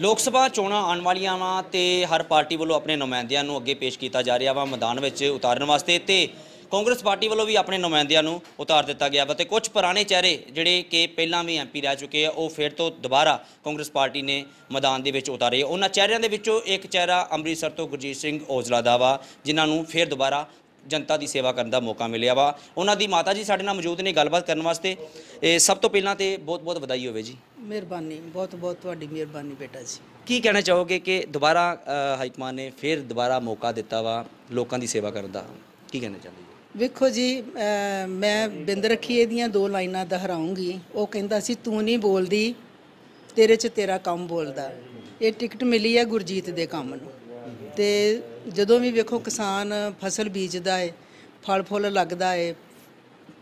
ਲੋਕ ਸਭਾ ਚੋਣਾਂ ਆਉਣ ਵਾਲੀਆਂ ਵਾ ਤੇ ਹਰ ਪਾਰਟੀ ਵੱਲੋਂ ਆਪਣੇ ਨੁਮਾਇੰਦਿਆਂ ਨੂੰ ਅੱਗੇ ਪੇਸ਼ ਕੀਤਾ ਜਾ ਰਿਹਾ ਵਾ ਮੈਦਾਨ ਵਿੱਚ ਉਤਾਰਨ ਵਾਸਤੇ ਤੇ ਕਾਂਗਰਸ ਪਾਰਟੀ ਵੱਲੋਂ ਵੀ ਆਪਣੇ ਨੁਮਾਇੰਦਿਆਂ ਨੂੰ ਉਤਾਰ ਦਿੱਤਾ ਗਿਆ ਵਾ ਤੇ ਕੁਝ ਪੁਰਾਣੇ ਚਿਹਰੇ ਜਿਹੜੇ ਕਿ ਪਹਿਲਾਂ ਵੀ ਐਮਪੀ ਰਹਿ ਚੁੱਕੇ ਆ, ਉਹ ਫਿਰ ਤੋਂ ਦੁਬਾਰਾ ਕਾਂਗਰਸ ਪਾਰਟੀ ਨੇ ਮੈਦਾਨ ਦੇ ਵਿੱਚ ਉਤਾਰੇ ਉਹਨਾਂ ਚਿਹਰਿਆਂ ਦੇ ਵਿੱਚੋਂ ਇੱਕ ਚਿਹਰਾ ਅੰਮ੍ਰਿਤਸਰ ਤੋਂ ਗੁਰਜੀਤ ਸਿੰਘ ਔਜਲਾ ਦਾ ਵਾ, ਜਿਨ੍ਹਾਂ ਨੂੰ ਫਿਰ ਦੁਬਾਰਾ ਜਨਤਾ ਦੀ ਸੇਵਾ ਕਰਨ ਦਾ ਮੌਕਾ ਮਿਲਿਆ ਵਾ। ਉਹਨਾਂ ਦੀ ਮਾਤਾ ਜੀ ਸਾਡੇ ਨਾਲ ਮੌਜੂਦ ਨੇ ਗੱਲਬਾਤ ਕਰਨ ਵਾਸਤੇ। ਇਹ ਸਭ ਤੋਂ ਪਹਿਲਾਂ ਤੇ ਬਹੁਤ ਬਹੁਤ ਵਧਾਈ ਹੋਵੇ ਜੀ। ਮਿਹਰਬਾਨੀ ਬਹੁਤ ਬਹੁਤ ਤੁਹਾਡੀ ਮਿਹਰਬਾਨੀ ਬੇਟਾ ਜੀ। ਕੀ ਕਹਿਣਾ ਚਾਹੋਗੇ ਕਿ ਦੁਬਾਰਾ ਅ, ਹਾਈਕਮਾਨ ਨੇ ਫਿਰ ਦੁਬਾਰਾ ਮੌਕਾ ਦਿੱਤਾ ਵਾ ਲੋਕਾਂ ਦੀ ਸੇਵਾ ਕਰਨ ਦਾ? ਕੀ ਕਹਿਣਾ ਚਾਹੁੰਦੇ ਵੇਖੋ ਜੀ ਮੈਂ ਬਿੰਦ ਰੱਖੀਏ ਦੀਆਂ ਦੋ ਲਾਈਨਾਂ ਦੁਹਰਾਉਂਗੀ। ਉਹ ਕਹਿੰਦਾ ਸੀ ਤੂੰ ਨਹੀਂ ਬੋਲਦੀ ਤੇਰੇ 'ਚ ਤੇਰਾ ਕੰਮ ਬੋਲਦਾ। ਇਹ ਟਿਕਟ ਮਿਲੀ ਹੈ ਗੁਰਜੀਤ ਦੇ ਕੰਮ ਨੂੰ। ਤੇ ਜਦੋਂ ਵੀ ਵੇਖੋ ਕਿਸਾਨ ਫਸਲ ਬੀਜਦਾ ਹੈ ਫਲ ਫੁੱਲ ਲੱਗਦਾ ਹੈ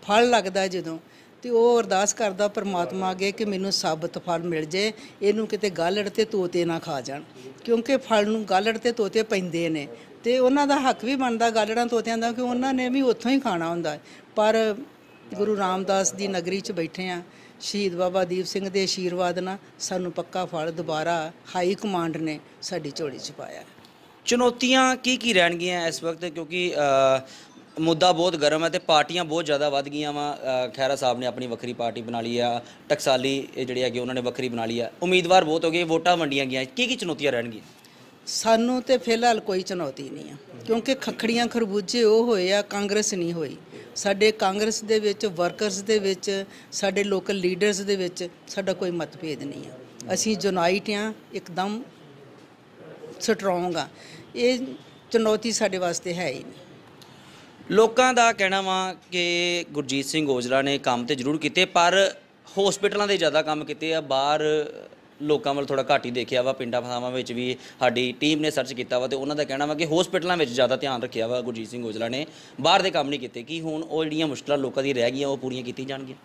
ਫਲ ਲੱਗਦਾ ਜਦੋਂ ਤੇ ਉਹ ਅਰਦਾਸ ਕਰਦਾ ਪਰਮਾਤਮਾ ਅੱਗੇ ਕਿ ਮੈਨੂੰ ਸਾਬਤ ਫਲ ਮਿਲ ਜੇ, ਇਹਨੂੰ ਕਿਤੇ ਗਾਲੜ ਤੇ ਤੋਤੇ ਨਾ ਖਾ ਜਾਣ। ਕਿਉਂਕਿ ਫਲ ਨੂੰ ਗਾਲੜ ਤੇ ਤੋਤੇ ਪੈਂਦੇ ਨੇ। ਤੇ ਉਹਨਾਂ ਦਾ ਹੱਕ ਵੀ ਬਣਦਾ ਗਾਲੜਾਂ ਤੋਤਿਆਂ ਦਾ ਕਿ ਉਹਨਾਂ ਨੇ ਵੀ ਉੱਥੋਂ ਹੀ ਖਾਣਾ ਹੁੰਦਾ। ਪਰ ਗੁਰੂ ਰਾਮਦਾਸ ਦੀ ਨਗਰੀ 'ਚ ਬੈਠੇ ਆ। ਸ਼ਹੀਦ ਬਾਬਾ ਦੀਪ ਸਿੰਘ ਦੇ ਆਸ਼ੀਰਵਾਦ ਨਾਲ ਸਾਨੂੰ ਪੱਕਾ ਫਲ ਦੁਬਾਰਾ ਹਾਈ ਕਮਾਂਡ ਨੇ ਸਾਡੀ ਝੋਲੀ 'ਚ ਪਾਇਆ। ਚੁਣੌਤੀਆਂ ਕੀ ਕੀ ਰਹਿਣਗੀਆਂ ਇਸ ਵਕਤ? ਕਿਉਂਕਿ ਮੁੱਦਾ ਬਹੁਤ ਗਰਮ ਹੈ ਤੇ ਪਾਰਟੀਆਂ ਬਹੁਤ ਜ਼ਿਆਦਾ ਵੱਧ ਗਈਆਂ ਵਾ। ਖੈਰਾ ਸਾਹਿਬ ਨੇ ਆਪਣੀ ਵੱਖਰੀ ਪਾਰਟੀ ਬਣਾ ਲਈ ਆ। ਟਕਸਾਲੀ ਇਹ ਜਿਹੜੇ ਹੈਗੇ ਉਹਨਾਂ ਨੇ ਵੱਖਰੀ ਬਣਾ ਲਈ ਆ। ਉਮੀਦਵਾਰ ਬਹੁਤ ਹੋ ਗਏ, ਵੋਟਾਂ ਵੰਡੀਆਂ ਗਈਆਂ। ਕੀ ਕੀ ਚੁਣੌਤੀਆਂ ਰਹਿਣਗੀਆਂ? ਸਾਨੂੰ ਤੇ ਫਿਲਹਾਲ ਕੋਈ ਚੁਣੌਤੀ ਨਹੀਂ ਆ। ਕਿਉਂਕਿ ਖਖੜੀਆਂ ਖਰਬੂਜੇ ਉਹ ਹੋਏ ਆ, ਕਾਂਗਰਸ ਨਹੀਂ ਹੋਈ। ਸਾਡੇ ਕਾਂਗਰਸ ਦੇ ਵਿੱਚ, ਵਰਕਰਸ ਦੇ ਵਿੱਚ, ਸਾਡੇ ਲੋਕਲ ਲੀਡਰਸ ਦੇ ਵਿੱਚ ਸਾਡਾ ਕੋਈ ਮਤਭੇਦ ਨਹੀਂ ਆ। ਅਸੀਂ ਯੂਨਾਈਟ ਆ, ਇੱਕਦਮ ਸਟਰੋਂਗ ਆ। ਇਹ ਚੁਣੌਤੀ ਸਾਡੇ ਵਾਸਤੇ ਹੈ ਹੀ ਨਹੀਂ। ਲੋਕਾਂ ਦਾ ਕਹਿਣਾ ਵਾ ਕਿ ਗੁਰਜੀਤ ਸਿੰਘ ਔਜਲਾ ਨੇ ਕੰਮ ਤੇ ਜ਼ਰੂਰ ਕੀਤੇ, ਪਰ ਹਸਪੀਟਲਾਂ ਦੇ ਜ਼ਿਆਦਾ ਕੰਮ ਕੀਤੇ ਆ। ਬਾਹਰ ਲੋਕਾਂ ਵੱਲ ਥੋੜਾ ਘੱਟ ਹੀ ਦੇਖਿਆ ਵਾ। ਪਿੰਡਾਂ ਫਸਾਵਾਂ ਵਿੱਚ ਵੀ ਸਾਡੀ ਟੀਮ ਨੇ ਸਰਚ ਕੀਤਾ ਵਾ ਤੇ ਉਹਨਾਂ ਦਾ ਕਹਿਣਾ ਵਾ ਕਿ ਹਸਪੀਟਲਾਂ ਵਿੱਚ ਜ਼ਿਆਦਾ ਧਿਆਨ ਰੱਖਿਆ ਵਾ ਗੁਰਜੀਤ ਸਿੰਘ ਔਜਲਾ ਨੇ। ਬਾਹਰ ਦੇ ਕੰਮ ਨਹੀਂ ਕੀਤੇ। ਕਿ ਹੁਣ ਉਹ ਜਿਹੜੀਆਂ ਮੁਸ਼ਕਲਾਂ ਲੋਕਾਂ ਦੀ ਰਹਿ ਗਈਆਂ, ਉਹ ਪੂਰੀਆਂ ਕੀਤੀਆਂ ਜਾਣਗੀਆਂ?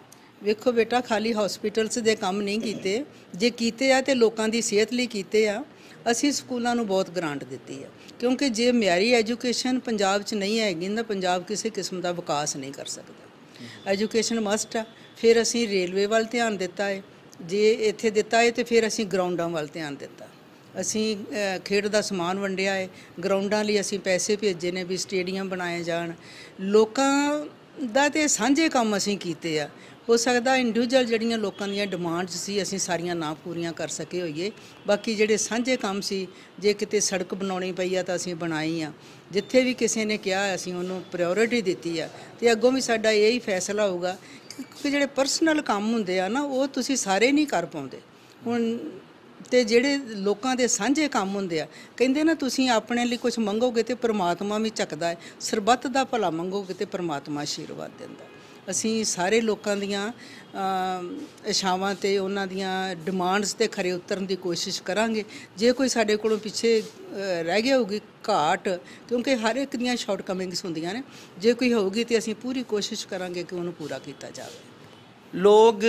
ਵੇਖੋ ਬੇਟਾ, ਖਾਲੀ ਹਸਪੀਟਲਸ ਦੇ ਕੰਮ ਨਹੀਂ ਕੀਤੇ। ਜੇ ਕੀਤੇ ਆ ਤੇ ਲੋਕਾਂ ਦੀ ਸਿਹਤ ਲਈ ਕੀਤੇ ਆ। ਅਸੀਂ ਸਕੂਲਾਂ ਨੂੰ ਬਹੁਤ ਗ੍ਰਾਂਟ ਦਿੱਤੀ ਆ ਕਿਉਂਕਿ ਜੇ ਮਿਆਰੀ ਐਜੂਕੇਸ਼ਨ ਪੰਜਾਬ 'ਚ ਨਹੀਂ ਹੈਗੀ, ਤਾਂ ਪੰਜਾਬ ਕਿਸੇ ਕਿਸਮ ਦਾ ਵਿਕਾਸ ਨਹੀਂ ਕਰ ਸਕਦਾ। ਐਜੂਕੇਸ਼ਨ ਮਸਟ ਆ। ਫਿਰ ਅਸੀਂ ਰੇਲਵੇ ਵੱਲ ਧਿਆਨ ਦਿੱਤਾ ਹੈ ਜੇ ਇੱਥੇ ਦਿੱਤਾ ਹੈ ਤੇ ਫਿਰ ਅਸੀਂ ਗਰਾਊਂਡਾਂ ਵੱਲ ਧਿਆਨ ਦਿੱਤਾ। ਅਸੀਂ ਖੇਡ ਦਾ ਸਮਾਨ ਵੰਡਿਆ ਹੈ ਗਰਾਊਂਡਾਂ ਲਈ ਅਸੀਂ ਪੈਸੇ ਭੇਜੇ ਨੇ ਵੀ ਸਟੇਡੀਅਮ ਬਣਾਏ ਜਾਣ। ਲੋਕਾਂ ਦਾ ਤੇ ਸਾਂਝੇ ਕੰਮ ਅਸੀਂ ਕੀਤੇ ਆ। ਹੋ ਸਕਦਾ ਇੰਡੀਵਿਜੂਅਲ ਜਿਹੜੀਆਂ ਲੋਕਾਂ ਦੀਆਂ ਡਿਮਾਂਡਸ ਸੀ, ਅਸੀਂ ਸਾਰੀਆਂ ਨਾ ਪੂਰੀਆਂ ਕਰ ਸਕੇ ਹੋਈਏ। ਬਾਕੀ ਜਿਹੜੇ ਸਾਂਝੇ ਕੰਮ ਸੀ, ਜੇ ਕਿਤੇ ਸੜਕ ਬਣਾਉਣੀ ਪਈ ਆ ਤਾਂ ਅਸੀਂ ਬਣਾਈ ਆ। ਜਿੱਥੇ ਵੀ ਕਿਸੇ ਨੇ ਕਿਹਾ, ਅਸੀਂ ਉਹਨੂੰ ਪ੍ਰਾਇੋਰਟੀ ਦਿੱਤੀ ਆ। ਤੇ ਅੱਗੋਂ ਵੀ ਸਾਡਾ ਇਹ ਹੀ ਫੈਸਲਾ ਹੋਊਗਾ ਕਿ ਜਿਹੜੇ ਪਰਸਨਲ ਕੰਮ ਹੁੰਦੇ ਆ ਨਾ, ਉਹ ਤੁਸੀਂ ਸਾਰੇ ਨਹੀਂ ਕਰ ਪਾਉਂਦੇ। ਹੁਣ ਤੇ ਜਿਹੜੇ ਲੋਕਾਂ ਦੇ ਸਾਂਝੇ ਕੰਮ ਹੁੰਦੇ ਆ, ਕਹਿੰਦੇ ਨਾ ਤੁਸੀਂ ਆਪਣੇ ਲਈ ਕੁਝ ਮੰਗੋਗੇ ਤੇ ਪ੍ਰਮਾਤਮਾ ਵੀ ਚੱਕਦਾ ਹੈ। ਸਰਬੱਤ ਦਾ ਭਲਾ ਮੰਗੋਗੇ ਤੇ ਪ੍ਰਮਾਤਮਾ ਆਸ਼ੀਰਵਾਦ ਦਿੰਦਾ। ਅਸੀਂ ਸਾਰੇ ਲੋਕਾਂ ਦੀਆਂ ਅਮ, ਤੇ ਉਹਨਾਂ ਦੀਆਂ ਡਿਮਾਂਡਸ ਤੇ ਖਰੇ ਉਤਰਨ ਦੀ ਕੋਸ਼ਿਸ਼ ਕਰਾਂਗੇ। ਜੇ ਕੋਈ ਸਾਡੇ ਕੋਲੋਂ ਪਿੱਛੇ ਰਹਿ ਗਿਆ ਹੋਊਗੀ ਘਾਟ ਕਿਉਂਕਿ ਹਰ ਇੱਕ ਦੀਆਂ ਸ਼ਾਰਟਕਮਿੰਗਸ ਹੁੰਦੀਆਂ ਨੇ। ਜੇ ਕੋਈ ਹੋਊਗੀ ਤੇ ਅਸੀਂ ਪੂਰੀ ਕੋਸ਼ਿਸ਼ ਕਰਾਂਗੇ ਕਿ ਉਹਨੂੰ ਪੂਰਾ ਕੀਤਾ ਜਾਵੇ। ਲੋਕ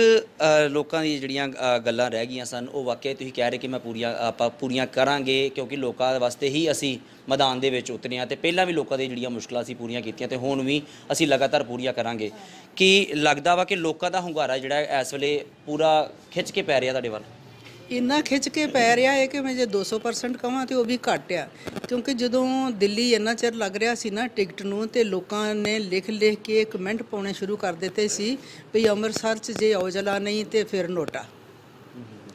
ਲੋਕਾਂ ਦੀ ਜਿਹੜੀਆਂ ਗੱਲਾਂ ਰਹਿ ਗਈਆਂ ਸਨ, ਉਹ ਵਾਕਿਆ ਤੁਸੀਂ ਕਹਿ ਰਹੇ ਕਿ ਮੈਂ ਪੂਰੀਆਂ, ਆਪਾਂ ਪੂਰੀਆਂ ਕਰਾਂਗੇ, ਕਿਉਂਕਿ ਲੋਕਾਂ ਵਾਸਤੇ ਹੀ ਅਸੀਂ ਮੈਦਾਨ ਦੇ ਵਿੱਚ ਉਤਰੇ ਹਾਂ ਤੇ ਪਹਿਲਾਂ ਵੀ ਲੋਕਾਂ ਦੀ ਜਿਹੜੀਆਂ ਮੁਸ਼ਕਲਾਂ ਸੀ ਪੂਰੀਆਂ ਕੀਤੀਆਂ ਤੇ ਹੁਣ ਵੀ ਅਸੀਂ ਲਗਾਤਾਰ ਪੂਰੀਆਂ ਕਰਾਂਗੇ। ਕੀ ਲੱਗਦਾ ਵਾ ਕਿ ਲੋਕਾਂ ਦਾ ਹੁੰਗਾਰਾ ਜਿਹੜਾ ਇਸ ਵੇਲੇ ਪੂਰਾ ਖਿੱਚ ਕੇ ਪੈ ਰਿਹਾ ਤੁਹਾਡੇ ਵੱਲ? ਇੰਨਾ ਖਿੱਚ ਕੇ ਪੈ ਰਿਹਾ ਹੈ ਕਿ ਮੈਂ ਜੇ 200% ਕਹਾਂ ਤੇ ਉਹ ਵੀ ਘੱਟ ਆ। ਕਿਉਂਕਿ ਜਦੋਂ ਦਿੱਲੀ ਇੰਨਾ ਚਿਰ ਲੱਗ ਰਿਹਾ ਸੀ ਨਾ ਟਿਕਟ ਨੂੰ ਤੇ ਲੋਕਾਂ ਨੇ ਲਿਖ ਲਿਖ ਕੇ ਕਮੈਂਟ ਪਾਉਣੇ ਸ਼ੁਰੂ ਕਰ ਦਿੱਤੇ ਸੀ ਵੀ ਅੰਮ੍ਰਿਤਸਰ 'ਚ ਜੇ ਔਜਲਾ ਨਹੀਂ ਤੇ ਫਿਰ ਨੋਟਾ।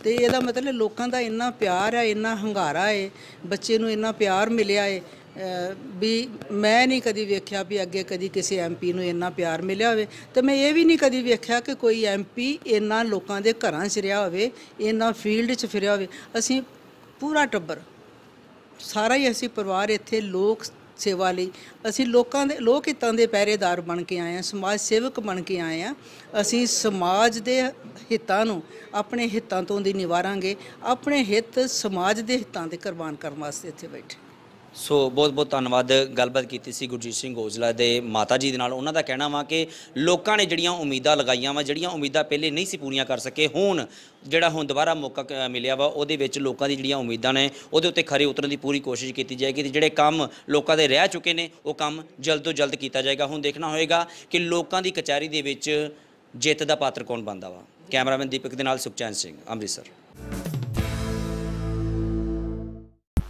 ਤੇ ਇਹਦਾ ਮਤਲਬ ਲੋਕਾਂ ਦਾ ਇੰਨਾ ਪਿਆਰ ਹੈ, ਇੰਨਾ ਹੰਗਾਰਾ ਹੈ, ਬੱਚੇ ਨੂੰ ਇੰਨਾ ਪਿਆਰ ਮਿਲਿਆ ਹੈ ਵੀ ਮੈਂ ਨਹੀਂ ਕਦੀ ਵੇਖਿਆ ਵੀ ਅੱਗੇ ਕਦੀ ਕਿਸੇ ਐਮਪੀ ਨੂੰ ਇੰਨਾ ਪਿਆਰ ਮਿਲਿਆ ਹੋਵੇ। ਤੇ ਮੈਂ ਇਹ ਵੀ ਨਹੀਂ ਕਦੀ ਵੇਖਿਆ ਕਿ ਕੋਈ ਐਮਪੀ ਇੰਨਾ ਲੋਕਾਂ ਦੇ ਘਰਾਂ 'ਚ ਰਿਹਾ ਹੋਵੇ, ਇੰਨਾ ਫੀਲਡ 'ਚ ਫਿਰਿਆ ਹੋਵੇ। ਅਸੀਂ ਪੂਰਾ ਟੱਬਰ, ਸਾਰਾ ਹੀ ਅਸੀਂ ਪਰਿਵਾਰ ਇੱਥੇ ਲੋਕ ਸੇਵਾ ਲਈ, ਅਸੀਂ ਲੋਕਾਂ ਦੇ, ਲੋਕ ਹਿੱਤਾਂ ਦੇ ਪਹਿਰੇਦਾਰ ਬਣ ਕੇ ਆਏ ਆ ਸਮਾਜ ਸੇਵਕ ਬਣ ਕੇ ਆਏ ਆ ਅਸੀਂ ਸਮਾਜ ਦੇ ਹਿੱਤਾਂ ਨੂੰ ਆਪਣੇ ਹਿੱਤਾਂ ਤੋਂ ਦੀ ਨਿਵਾਰਾਂਗੇ, ਆਪਣੇ ਹਿੱਤ ਸਮਾਜ ਦੇ ਹਿੱਤਾਂ ਦੇ ਕੁਰਬਾਨ ਕਰਨ ਵਾਸਤੇ ਇੱਥੇ ਬੈਠੇ ਸੋ ਬਹੁਤ ਬਹੁਤ ਧੰਨਵਾਦ, ਗੱਲਬਾਤ ਕੀਤੀ ਸੀ ਗੁਰਜੀਤ ਸਿੰਘ ਔਜਲਾ ਦੇ ਮਾਤਾ ਜੀ ਦੇ ਨਾਲ। ਉਹਨਾਂ ਦਾ ਕਹਿਣਾ ਵਾ ਕਿ ਲੋਕਾਂ ਨੇ ਜਿਹੜੀਆਂ ਉਮੀਦਾਂ ਲਗਾਈਆਂ ਵਾ, ਜਿਹੜੀਆਂ ਉਮੀਦਾਂ ਪਹਿਲੇ ਨਹੀਂ ਸੀ ਪੂਰੀਆਂ ਕਰ ਸਕੇ, ਹੁਣ ਜਿਹੜਾ ਹੁਣ ਦੁਬਾਰਾ ਮੌਕਾ ਕ- ਮਿਲਿਆ ਵਾ, ਉਹਦੇ ਵਿੱਚ ਲੋਕਾਂ ਦੀ ਜਿਹੜੀਆਂ ਉਮੀਦਾਂ ਨੇ, ਉਹਦੇ ਉੱਤੇ ਖਰੇ ਉਤਰਨ ਦੀ ਪੂਰੀ ਕੋਸ਼ਿਸ਼ ਕੀਤੀ ਜਾਏਗੀ ਤੇ ਜਿਹੜੇ ਕੰਮ ਲੋਕਾਂ ਦੇ ਰਹਿ ਚੁੱਕੇ ਨੇ, ਉਹ ਕੰਮ ਜਲਦ ਤੋਂ ਜਲਦ ਕੀਤਾ ਜਾਏਗਾ। ਹੁਣ ਦੇਖਣਾ ਹੋਏਗਾ ਕਿ ਲੋਕਾਂ ਦੀ ਕਚਹਿਰੀ ਦੇ ਵਿੱਚ ਜਿੱਤ ਦਾ ਪਾਤਰ ਕੌਣ ਬਣਦਾ ਵਾ। ਕੈਮਰਾਮੈਨ ਦੀਪਕ ਦੇ ਨਾਲ ਸੁਖਚੈਨ ਸਿੰਘ, ਅੰਮ੍ਰਿਤਸਰ।